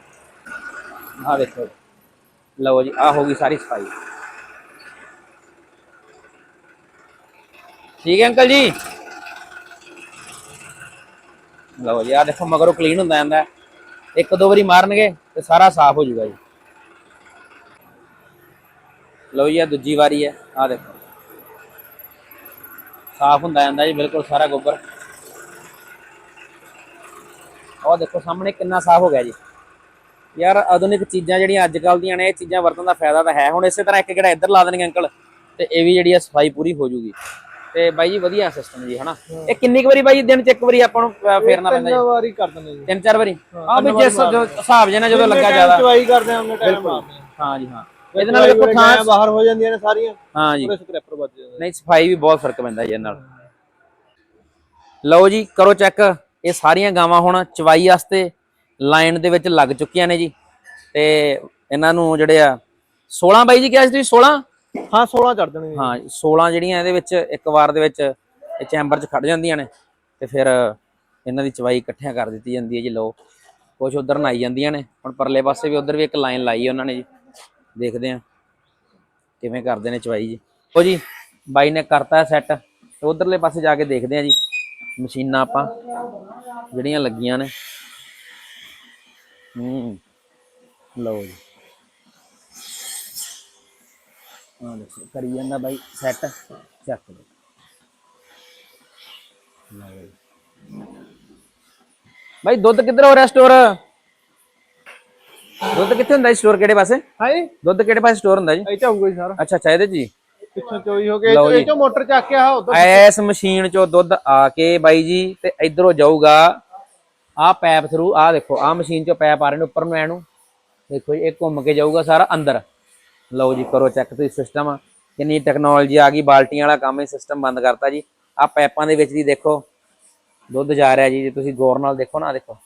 ਆਹ ਦੇਖੋ ਲਓ ਜੀ, ਆਹ ਹੋ ਗਈ ਸਾਰੀ ਸਫ਼ਾਈ। ਠੀਕ ਹੈ ਅੰਕਲ ਜੀ? ਲਓ ਜੀ, ਆਹ ਦੇਖੋ, ਮਗਰੋਂ ਕਲੀਨ ਹੁੰਦਾ ਜਾਂਦਾ ਇੱਕ ਦੋ ਵਾਰੀ ਮਾਰਨਗੇ ਤੇ ਸਾਰਾ ਸਾਫ਼ ਹੋ ਜਾਊਗਾ ਜੀ। ਲਓ ਜੀ ਆ ਦੂਜੀ ਵਾਰੀ ਹੈ। ਆਹ ਦੇਖੋ। ਸਾਫ਼ ਹੁੰਦਾ ਜਾਂਦਾ ਜੀ, ਬਿਲਕੁਲ ਸਾਰਾ ਗੋਬਰ। ਉਹ ਦੇਖੋ ਸਾਹਮਣੇ ਕਿੰਨਾ ਸਾਫ਼ ਹੋ ਗਿਆ ਜੀ। ਯਾਰ ਆਧੁਨਿਕ ਚੀਜ਼ਾਂ ਜਿਹੜੀਆਂ ਅੱਜ ਕੱਲ੍ਹ ਦੀਆਂ ਨੇ ਇਹ ਚੀਜ਼ਾਂ ਵਰਤਣ ਦਾ ਫਾਇਦਾ ਤਾਂ ਹੈ। ਹੁਣ ਇਸੇ ਤਰ੍ਹਾਂ ਇੱਕ ਕਿਹੜਾ ਇੱਧਰ ਲਾ ਦੇਣਗੇ ਅੰਕਲ ਤੇ ਇਹ ਵੀ ਜਿਹੜੀ ਆ ਸਫ਼ਾਈ ਪੂਰੀ ਹੋ ਜੂਗੀ। ਤੇ ਬਾਈ ਜੀ ਵਧੀਆ ਸਿਸਟਮ ਜੀ ਹਨਾ? ਇਹ ਕਿੰਨੀ ਕੁ ਵਾਰੀ ਬਾਈ ਦਿਨ ਚ ਇੱਕ ਵਾਰੀ ਆਪਾਂ ਨੂੰ ਫੇਰਨਾ ਪੈਂਦਾ ਤਿੰਨ ਜੀ? ਵਾਰੀ ਕਰ ਦਿੰਦੇ ਜੀ। ਤਿੰਨ ਚਾਰ ਵਾਰੀ? ਹਾਂ ਵੀ ਜਿਸ ਹਿਸਾਬ ਜੇ ਨਾਲ ਜਦੋਂ ਲੱਗਾ ਜ਼ਿਆਦਾ। ਚਵਾਈ ਕਰਦੇ ਆ ਉਹਨੇ ਟਾਈਮ ਆ ਹਾਂ। ਜੀ ਹਾਂ। ਇਹਦੇ ਨਾਲ ਦੇਖੋ ਥਾਂ ਬਾਹਰ ਹੋ ਜਾਂਦੀਆਂ ਨੇ ਸਾਰੀਆਂ ਹਾਂ ਜੀ। ਪੂਰੇ ਸਕ੍ਰੈਪਰ ਵੱਜ ਜਾਂਦੇ ਨਹੀਂ ਸਫ਼ਾਈ ਵੀ ਬਹੁਤ ਫ਼ਰਕ ਪੈਂਦਾ ਜੀ ਇਹਦੇ ਨਾਲ। ਲਓ ਜੀ ਕਰੋ ਚੈੱਕ ਇਹ ਸਾਰੀਆਂ ਗਾਵਾਂ ਹੁਣ ਚਵਾਈ ਵਾਸਤੇ ਲਾਈਨ ਦੇ ਵਿੱਚ ਲੱਗ ਚੁੱਕੀਆਂ ਨੇ ਜੀ। ਤੇ ਇਹਨਾਂ ਨੂੰ ਜਿਹੜੇ ਆ 16 ਬਾਈ ਜੀ ਕਿਹਾ ਸੀ ਤੁਸੀਂ 16 ਹਾਂ 16 ਚੜ ਜਾਣਗੇ ਹਾਂ 16 ਜਿਹੜੀਆਂ ਇਹਦੇ ਵਿੱਚ ਇੱਕ ਵਾਰ ਦੇ ਵਿੱਚ ਇਹ ਚੈਂਬਰ 'ਚ ਖੜ ਜਾਂਦੀਆਂ ਨੇ ਤੇ ਫਿਰ ਇਹਨਾਂ ਦੀ ਚਵਾਈ ਇਕੱਠਿਆਂ ਕਰ ਦਿੱਤੀ ਜਾਂਦੀ ਹੈ ਜੀ ਲਓ। ਕੁਝ ਉਧਰ ਨਹਾਈ ਜਾਂਦੀਆਂ ਨੇ। ਹੁਣ ਪਰਲੇ ਪਾਸੇ ਵੀ ਉਧਰ ਵੀ ਇੱਕ ਲਾਈਨ ਲਾਈ ਉਹਨਾਂ ਨੇ ਜੀ। ਦੇਖਦੇ ਆ ਕਿਵੇਂ ਕਰਦੇ ਨੇ ਚਵਾਈ ਜੀ। ਉਹ ਜੀ ਬਾਈ ਨੇ ਕਰਤਾ ਸੈੱਟ ਉਧਰਲੇ ਪਾਸੇ ਜਾ ਕੇ ਦੇਖਦੇ ਆ ਜੀ। ਮਸ਼ੀਨਾਂ ਆਪਾਂ ਜਿਹੜੀਆਂ ਲੱਗੀਆਂ ਨੇ। ਹੂੰ ਲਓ ਜੀ। ਹਾਂ ਦੇਖੋ ਕਰੀ ਜਾਂਦਾ ਬਾਈ ਸੈੱਟ ਚੱਕ ਲਓ ਲਓ। ਬਾਈ ਦੁੱਧ ਕਿੱਧਰ ਹੋ ਰਿਹਾ ਸਟੋਰ ਦੁੱਧ ਕਿੱਥੇ ਹੁੰਦਾ ਜੀ ਸਟੋਰ ਕਿਹੜੇ ਪਾਸੇ? ਹਾਏ ਦੁੱਧ ਕਿਹੜੇ ਪਾਸੇ ਸਟੋਰ ਹੁੰਦਾ ਜੀ? ਇਹ ਚ ਆਊਗਾ ਜੀ ਸਾਰਾ। ਅੱਛਾ ਅੱਛਾ ਇਹਦੇ ਜੀ। ਪਿੱਛੋਂ ਚੋਈ ਹੋ ਕੇ ਲਓ ਜੀ। ਇਹ ਚੋਂ ਮੋਟਰ ਚੱਕ ਕੇ ਆ ਉਧਰ। ਐਸ ਮਸ਼ੀਨ 'ਚੋਂ ਦੁੱਧ ਆ ਕੇ ਬਾਈ ਜੀ ਤੇ ਇਧਰੋਂ ਜਾਊਗਾ। ਆਹ ਪੈਪ ਥਰੂ ਆਹ ਦੇਖੋ ਆਹ ਮਸ਼ੀਨ 'ਚੋਂ ਪੈਪ ਆ ਰਹੇ ਨੇ ਉੱਪਰ ਨੂੰ ਐ ਨੂੰ ਦੇਖੋ ਜੀ ਇਹ ਘੁੰਮ ਕੇ ਜਾਊਗਾ ਸਾਰਾ ਅੰਦਰ। ਲਓ ਜੀ ਕਰੋ ਚੈੱਕ ਤੁਸੀਂ ਸਿਸਟਮ ਕਿੰਨੀ ਟੈਕਨੋਲੋਜੀ ਆ ਗਈ ਬਾਲਟੀਆਂ ਵਾਲਾ ਕੰਮ ਇਹ ਸਿਸਟਮ ਬੰਦ ਕਰਤਾ ਜੀ। ਆਹ ਪੈਪਾਂ ਦੇ ਵਿੱਚ ਦੀ ਦੇਖੋ ਦੁੱਧ ਜਾ ਰਿਹਾ ਜੀ ਜੇ ਤੁਸੀਂ ਗੌਰ ਨਾਲ ਦੇਖੋ ਨਾ ਆਹ ਦੇਖੋ।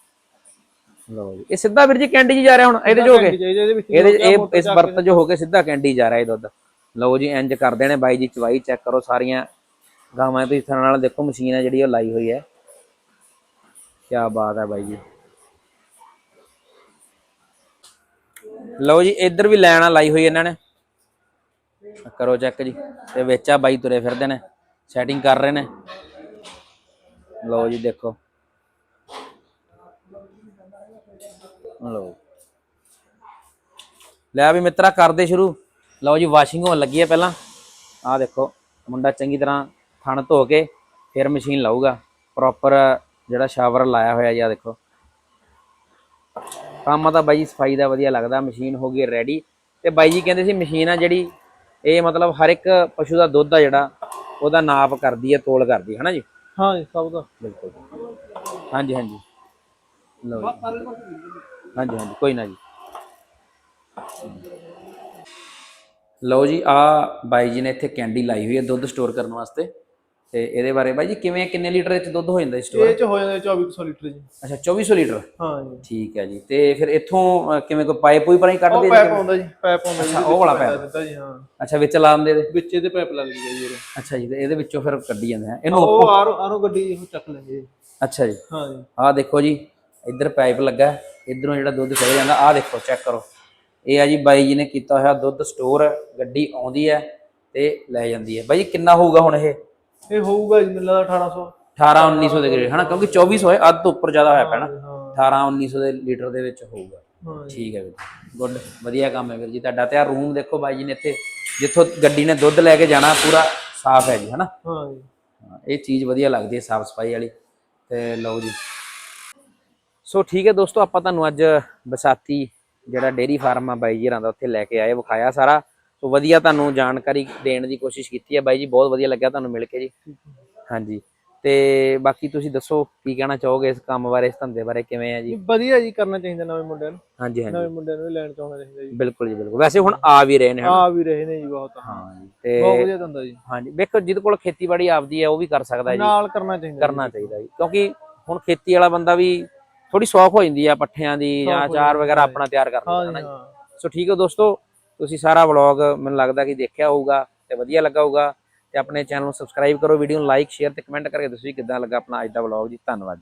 ਲਓ ਜੀ ਇਹ ਸਿੱਧਾ ਵੀਰ ਜੀ ਕੈਂਡੀ 'ਚ ਜਾ ਰਿਹਾ ਹੁਣ ਇਹਦੇ 'ਚ ਹੋ ਕੇ। ਇਹਦੇ ਵਿੱਚ ਇਹਦੇ ਇਹ ਇਸ ਬਰਤਨ 'ਚ ਹੋ ਕੇ ਸਿੱਧਾ ਕੈਂਡੀ ਜਾ ਰਿਹਾ ਇਹ ਦੁੱਧ। ਲਓ ਜੀ, ਇੰਜ ਕਰਦੇ ਨੇ ਬਾਈ ਜੀ ਚਵਾਈ ਚੈੱਕ ਕਰੋ ਸਾਰੀਆਂ ਗਾਵਾਂ ਤੁਸੀਂ ਥਣ ਨਾਲ ਦੇਖੋ ਮਸ਼ੀਨ ਹੈ ਜਿਹੜੀ ਉਹ ਲਾਈ ਹੋਈ ਹੈ। ਕੀ ਬਾਤ ਹੈ ਬਾਈ ਜੀ। ਲਓ ਜੀ, ਇੱਧਰ ਵੀ ਲੈਣਾ ਲਾਈ ਹੋਈ ਇਹਨਾਂ ਨੇ। ਕਰੋ ਚੈੱਕ ਜੀ, ਤੇ ਵਿੱਚ ਆ ਬਾਈ ਤੁਰੇ ਫਿਰਦੇ ਨੇ ਸੈਟਿੰਗ ਕਰ ਰਹੇ ਨੇ। ਲਓ ਜੀ, ਦੇਖੋ। ਲਓ। ਲੈ ਵੀ ਮਿੱਤਰਾ, ਕਰਦੇ ਸ਼ੁਰੂ। ਲਓ ਜੀ ਵਾਸ਼ਿੰਗ ਹੋਣ ਲੱਗੀ ਹੈ ਪਹਿਲਾਂ। ਆਹ ਦੇਖੋ ਮੁੰਡਾ ਚੰਗੀ ਤਰ੍ਹਾਂ ਥਣ ਧੋ ਕੇ ਫਿਰ ਮਸ਼ੀਨ ਲਾਊਗਾ। ਪ੍ਰੋਪਰ ਜਿਹੜਾ ਸ਼ਾਵਰ ਲਾਇਆ ਹੋਇਆ ਜੀ ਆਹ ਦੇਖੋ। ਕੰਮ ਤਾਂ ਬਾਈ ਜੀ ਸਫ਼ਾਈ ਦਾ ਵਧੀਆ ਲੱਗਦਾ ਮਸ਼ੀਨ ਹੋ ਗਈ ਰੈਡੀ ਤੇ ਬਾਈ ਜੀ ਕਹਿੰਦੇ ਸੀ ਮਸ਼ੀਨ ਆ ਜਿਹੜੀ ਇਹ ਮਤਲਬ ਹਰ ਇੱਕ ਪਸ਼ੂ ਦਾ ਦੁੱਧ ਆ ਜਿਹੜਾ ਉਹਦਾ ਨਾਪ ਕਰਦੀ ਹੈ ਤੋਲ ਕਰਦੀ ਹੈ ਹਨਾ ਜੀ? ਹਾਂ ਜੀ ਸਭ ਦਾ। ਬਿਲਕੁਲ ਹਾਂਜੀ ਹਾਂਜੀ। ਲਓ ਜੀ। ਹਾਂਜੀ ਹਾਂਜੀ ਕੋਈ ਨਾ ਜੀ। ਲਓ ਜੀ ਆ ਬਾਈ ਜੀ ਨੇ ਇੱਥੇ ਕੈਂਡੀ ਲਾਈ ਹੋਈ ਹੈ ਦੁੱਧ ਸਟੋਰ ਕਰਨ ਵਾਸਤੇ। ਤੇ ਇਹਦੇ ਬਾਰੇ ਬਾਈ ਜੀ ਕਿਵੇਂ ਕਿੰਨੇ ਲੀਟਰ ਇਹ ਚ ਦੁੱਧ ਹੋ ਜਾਂਦਾ ਸਟੋਰ ਇਹ ਚ ਹੋ ਜਾਂਦਾ 2400 ਲੀਟਰ ਜੀ। ਅੱਛਾ 2400 ਲੀਟਰ? ਹਾਂ ਜੀ। ਠੀਕ ਹੈ ਜੀ। ਤੇ ਫਿਰ ਇੱਥੋਂ ਕਿਵੇਂ ਕੋਈ ਪਾਈਪ ਪੂਈ ਪਰਾਂ ਕੱਢਦੇ ਜੀ ਪੈਪ ਆਉਂਦਾ ਜੀ ਪੈਪ ਆਉਂਦਾ ਜੀ ਅੱਛਾ, ਉਹ ਵਾਲਾ ਪੈਪ। ਦਿੱਤਾ ਜੀ ਹਾਂ। ਅੱਛਾ ਵਿੱਚ ਲਾ ਦਿੰਦੇ ਇਹਦੇ? ਵਿੱਚ ਇਹਦੇ ਪੈਪ ਲੱਗ ਜੂਗਾ ਜੀ ਇਹਦੇ ਅੱਛਾ ਜੀ ਇਹਦੇ ਵਿੱਚੋਂ ਫਿਰ ਕੱਢੀ ਜਾਂਦੇ ਆ। ਇਹਨੂੰ ਉਹ ਆਰੋ ਆਰੋ ਗੱਡੀ ਉਹ ਚੱਕ ਲੈਂਦੇ ਅੱਛਾ ਜੀ। ਹਾਂ ਜੀ। ਆਹ ਦੇਖੋ ਜੀ ਇੱਧਰ ਪਾਈਪ ਲੱਗਾ ਇੱਧਰੋਂ ਜਿਹੜਾ ਦੁੱਧ ਚਲੇ ਜਾਂਦਾ ਆਹ ਦੇਖੋ ਚੈੱਕ ਕਰੋ। ਇਹ ਆ ਜੀ ਬਾਈ ਜੀ ਨੇ ਕੀਤਾ ਹੋਇਆ ਦੁੱਧ ਸਟੋਰ ਗੱਡੀ ਆਉਂਦੀ ਹੈ ਤੇ ਲੈ ਜਾਂਦੀ ਹੈ। ਬਾਈ ਜੀ ਕਿੰਨਾ ਹੋਊਗਾ ਹੁਣ ਇਹ? ਇਹ ਹੋਊਗਾ ਜੀ ਮੈਨੂੰ ਲੱਗਦਾ 1800 18 1900 ਦੇ ਕਰੀਬ ਹਨਾ? ਕਿਉਂਕਿ 2400 ਹੈ ਅੱਧ ਤੋਂ ਉੱਪਰ ਜ਼ਿਆਦਾ ਹੋਇਆ ਪੈਣਾ ਹਾਂ 18 1900 ਦੇ ਲੀਟਰ ਦੇ ਵਿੱਚ ਹੋਊਗਾ। ਠੀਕ ਹੈ ਵੀਰ ਗੁੱਡ ਵਧੀਆ ਕੰਮ ਹੈ ਵੀਰ ਜੀ। ਤੁਹਾਡਾ ਤੇ ਆ ਰੂਮ ਦੇਖੋ ਬਾਈ ਜੀ ਨੇ ਇੱਥੇ ਜਿੱਥੋਂ ਗੱਡੀ ਨੇ ਦੁੱਧ ਲੈ ਕੇ ਜਾਣਾ ਪੂਰਾ ਸਾਫ਼ ਹੈ ਜੀ ਹਨਾ? ਹਾਂ ਜੀ। ਹਾਂ, ਇਹ ਚੀਜ਼ ਵਧੀਆ ਲੱਗਦੀ ਹੈ ਸਾਫ਼ ਸਫ਼ਾਈ ਵਾਲੀ। ਤੇ ਲਓ ਜੀ। ਸੋ ਠੀਕ ਹੈ ਦੋਸਤੋ ਆਪਾਂ ਤੁਹਾਨੂੰ ਅੱਜ ਬਸਾਤੀ ਜਿਹੜਾ ਡੇਰੀ ਫਾਰਮ ਆ ਬਾਈ ਜੀ ਦਾ ਉੱਥੇ ਲੈ ਕੇ ਆਏ ਵਿਖਾਇਆ ਸਾਰਾ। ਸੋ ਵਧੀਆ ਤੁਹਾਨੂੰ ਜਾਣਕਾਰੀ ਦੇਣ ਦੀ ਕੋਸ਼ਿਸ਼ ਕੀਤੀ ਹੈ ਬਾਈ ਜੀ ਬਹੁਤ ਵਧੀਆ ਲੱਗਿਆ ਤੁਹਾਨੂੰ ਮਿਲ ਕੇ ਜੀ। ਹਾਂਜੀ। ਤੇ ਬਾਕੀ ਤੁਸੀਂ ਦੱਸੋ ਕੀ ਕਹਿਣਾ ਚਾਹੋਗੇ ਇਸ ਕੰਮ ਬਾਰੇ ਇਸ ਧੰਦੇ ਬਾਰੇ ਕਿਵੇਂ ਹੈ ਜੀ? ਵਧੀਆ ਜੀ ਕਰਨਾ ਚਾਹੀਦਾ ਨਵੇਂ ਮੁੰਡਿਆਂ ਨੂੰ। ਹਾਂਜੀ ਹਾਂਜੀ। ਨਵੇਂ ਮੁੰਡਿਆਂ ਨੂੰ ਲੈਣ ਚਾਹੁੰਦਾ ਚਾਹੀਦਾ ਜੀ। ਬਿਲਕੁਲ ਜੀ ਬਿਲਕੁਲ। ਵੈਸੇ ਹੁਣ ਆ ਵੀ ਰਹੇ ਨੇ? ਆ ਵੀ ਰਹੇ ਨੇ ਜੀ ਬਹੁਤ। ਹਾਂ ਜੀ ਤੇ ਬਹੁਤ ਵਧੀਆ ਧੰਦਾ ਜੀ। ਹਾਂਜੀ ਵੇਖੋ ਜਿਹਦੇ ਕੋਲ ਖੇਤੀਬਾੜੀ ਆਪਦੀ ਹੈ ਉਹ ਵੀ ਕਰ ਸਕਦਾ ਜੀ। ਨਾਲ ਕਰਨਾ ਚਾਹੀਦਾ ਕਰਨਾ ਚਾਹੀਦਾ ਜੀ। ਕਿਉਂਕਿ ਹੁਣ ਖੇਤੀ ਵਾਲਾ ਬੰਦਾ ਵੀ ਥੋੜੀ ਸੌਖ ਹੋ ਜਾਂਦੀ ਆ ਪੱਠਿਆਂ ਦੀ ਜਾਂ ਅਚਾਰ ਵਗੈਰਾ ਆਪਣਾ ਤਿਆਰ ਕਰ ਲੈਂਦਾ ਜੀ? ਸੋ ਠੀਕ ਹੈ ਦੋਸਤੋ ਤੁਸੀਂ ਸਾਰਾ ਵਲੌਗ ਮੈਨੂੰ ਲੱਗਦਾ ਕਿ ਦੇਖਿਆ ਹੋਊਗਾ ਤੇ ਵਧੀਆ ਲੱਗਾ ਹੋਊਗਾ ਤੇ ਆਪਣੇ ਚੈਨਲ ਨੂੰ ਸਬਸਕ੍ਰਾਈਬ ਕਰੋ ਵੀਡੀਓ ਨੂੰ ਲਾਈਕ ਸ਼ੇਅਰ ਤੇ ਕਮੈਂਟ ਕਰਕੇ ਦੱਸੋ ਕਿੱਦਾਂ ਲੱਗਾ ਆਪਣਾ ਅੱਜ ਦਾ ਵਲੌਗ ਜੀ। ਧੰਨਵਾਦ